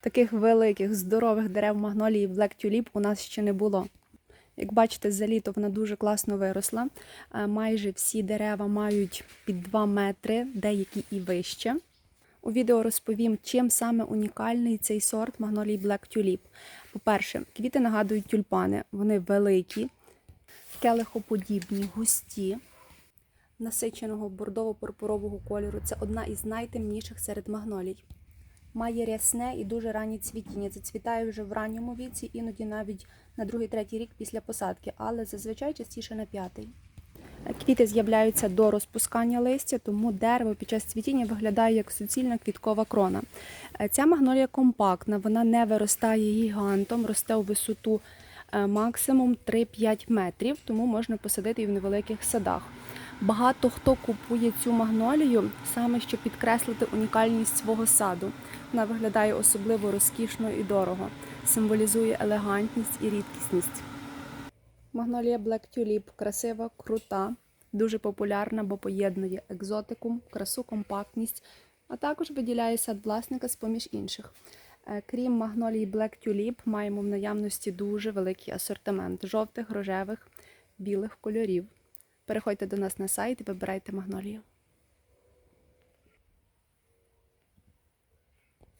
Таких великих, здорових дерев магнолії Black Tulip у нас ще не було. Як бачите, за літо вона дуже класно виросла. Е, Майже всі дерева мають під 2 метри, деякі і вище. У відео розповім, чим саме унікальний цей сорт магнолії Black Tulip. По-перше, квіти нагадують тюльпани. Вони великі, келихоподібні, густі, насиченого бордово-пурпурового кольору. Це одна із найтемніших серед магнолій. Має рясне і дуже раннє цвітіння. Зацвітає вже в ранньому віці, іноді навіть на другий-третій рік після посадки, але зазвичай частіше на п'ятий. Квіти з'являються до розпускання листя, тому дерево під час цвітіння виглядає як суцільна квіткова крона. Е, Ця магнолія компактна, вона не виростає гігантом, росте у висоту е, максимум 3-5 метрів, тому можна посадити її в невеликих садах. Багато хто купує цю магнолію саме щоб підкреслити унікальність свого саду. Вона виглядає особливо розкішно і дорого, символізує елегантність і рідкісність. Магнолія Black Tulip красива, крута, дуже популярна, бо поєднує екзотику, красу, компактність, а також виділяє сад власника з поміж інших. Е, Крім магнолії Black Tulip, маємо в наявності дуже великий асортимент жовтих, рожевих, білих кольорів. Переходьте до нас на сайт і вибирайте магнолію.